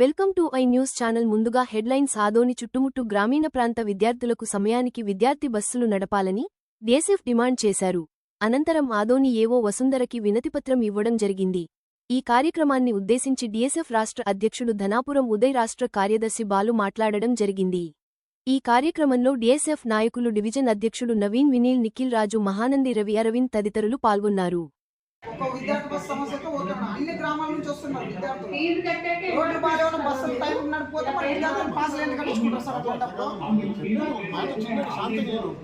Welcome to I news channel. ముందుగా headlines Adoni చుట్టుముట్టు గ్రామీణ ప్రాంత విద్యార్థులకు సమయానికి విద్యార్థి బస్సులు నడపాలని డేసెఫ్ డిమాండ్ చేశారు. అనంతరం ఆదోని ఏవో వసుంధరకి వినతిపత్రం ఇవ్వడం జరిగింది. ఈ కార్యక్రమాన్ని ఉద్దేశించి డీఎస్ఎఫ్ రాష్ట్ర అధ్యక్షుడు ధనాపురం ఉదయ్ రాష్ట్ర కార్యదర్శి బాలు మాట్లాడడం జరిగింది. ఈ కార్యక్రమంలో డీఎస్ఎఫ్ నాయకులు డివిజన్ అధ్యక్షుడు నవీన్ వినీల్ నిఖిల్ రాజు మహానంది రవి అరవింద్ తదితరులు పాల్గొన్నారు. ఒక విద్యార్థి బస్సు సమస్యతో అన్ని గ్రామాల నుంచి వస్తున్నారు విద్యార్థులు. రోడ్డు బస్సులు టైం నడిపోతే మరి విద్యార్థులు పాస్ లేని కట్టించుకుంటారు సార్ అట్లాంటప్పుడు.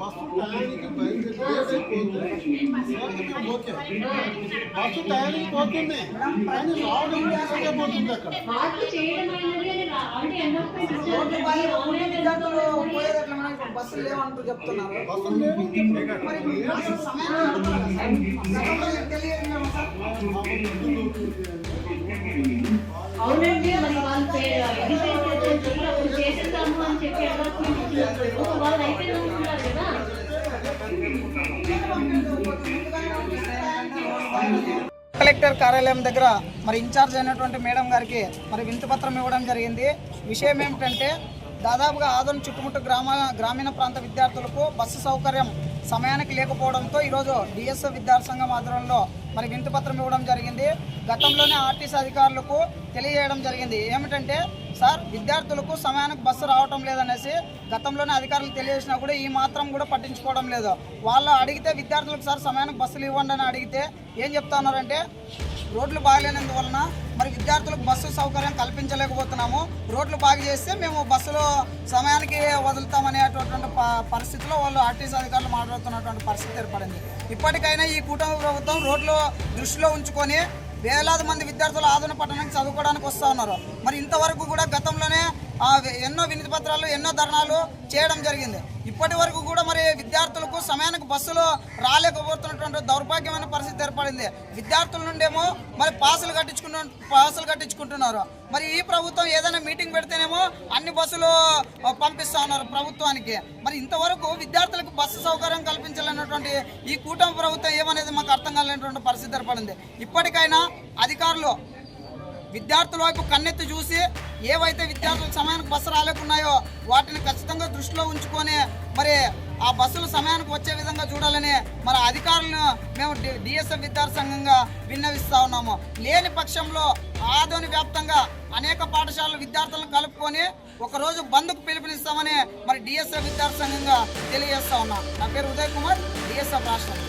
బస్సు టయానికి బయలుదేరి ఓకే బస్సు టయానికి పోతుంది. కానీ రావడం లేకపోతే పోతుంది అక్కడ. బస్సులు లేవంటూ చెప్తున్నారు అవునండి మరి వాళ్ళు చేసేద్దాము అని చెప్పి అడ్వర్టైజ్మెంట్ ఇచ్చినప్పుడు వాళ్ళు అయితే అనుకున్నారు కదా? కలెక్టర్ కార్యాలయం దగ్గర మరి ఇన్ఛార్జ్ అయినటువంటి మేడం గారికి మరి వింతపత్రం ఇవ్వడం జరిగింది. విషయం ఏమిటంటే దాదాపుగా ఆదోని చుట్టుముట్టు గ్రామ గ్రామీణ ప్రాంత విద్యార్థులకు బస్సు సౌకర్యం సమయానికి లేకపోవడంతో ఈరోజు డిఎస్ఓ విద్యార్థి సంఘం ఆధ్వర్యంలో మరి వింతపత్రం ఇవ్వడం జరిగింది. గతంలోనే ఆర్టీసీ అధికారులకు తెలియజేయడం జరిగింది. ఏమిటంటే సార్ విద్యార్థులకు సమయానికి బస్సు రావటం లేదనేసి గతంలోనే అధికారులు తెలియజేసినా కూడా ఈ మాత్రం కూడా పట్టించుకోవడం లేదు. వాళ్ళు అడిగితే విద్యార్థులకు సార్ సమయానికి బస్సులు ఇవ్వండి అని అడిగితే ఏం చెప్తా ఉన్నారంటే రోడ్లు బాగలేనందువలన మరి విద్యార్థులకు బస్సు సౌకర్యం కల్పించలేకపోతున్నాము. రోడ్లు బాగు చేస్తే మేము బస్సులో సమయానికి వదులుతామనేటటువంటి ప- పరిస్థితిలో వాళ్ళు ఆర్టీసీ అధికారులు మాట్లాడుతున్నటువంటి పరిస్థితి ఏర్పడింది. ఇప్పటికైనా ఈ కూటమి ప్రభుత్వం రోడ్లు దృష్టిలో ఉంచుకొని వేలాది మంది విద్యార్థులు ఆదరణ పట్టణానికి చదువుకోవడానికి వస్తూ ఉన్నారు. మరి ఇంతవరకు కూడా గతంలోనే ఎన్నో వినతి పత్రాలు ఎన్నో ధర్నాలు చేయడం జరిగింది. ఇప్పటి వరకు కూడా మరి విద్యార్థులకు సమయానికి బస్సులు రాలేకపోతున్నటువంటి దౌర్భాగ్యమైన పరిస్థితి ఏర్పడింది. విద్యార్థుల నుండేమో మరి పాసులు కట్టించుకుంటు పాసులు కట్టించుకుంటున్నారు. మరి ఈ ప్రభుత్వం ఏదైనా మీటింగ్ పెడితేనేమో అన్ని బస్సులు పంపిస్తూ ఉన్నారు ప్రభుత్వానికి. మరి ఇంతవరకు విద్యార్థులకు బస్సు సౌకర్యం కల్పించాలన్నటువంటి ఈ కూటమి ప్రభుత్వం ఏమనేది మాకు అర్థం కాలేనటువంటి పరిస్థితి ఏర్పడింది. ఇప్పటికైనా అధికారులు విద్యార్థుల వైపు కన్నెత్తి చూసి ఏవైతే విద్యార్థులకు సమయం బస్సు రాలేకున్నాయో వాటిని ఖచ్చితంగా దృష్టిలో ఉంచుకొని మరి ఆ బస్సులు సమయానికి వచ్చే విధంగా చూడాలని మన అధికారులను మేము డిఎస్ఎఫ్ విద్యార్థి సంఘంగా విన్నవిస్తా ఉన్నాము. లేని పక్షంలో ఆదోని వ్యాప్తంగా అనేక పాఠశాలల విద్యార్థులను కలుపుకొని ఒకరోజు బంద్కు పిలుపునిస్తామని మరి డిఎస్ఎఫ్ విద్యార్థి సంఘంగా తెలియజేస్తా ఉన్నాం. నా పేరు ఉదయ్ కుమార్ డిఎస్ఎఫ్ రాష్ట్రం.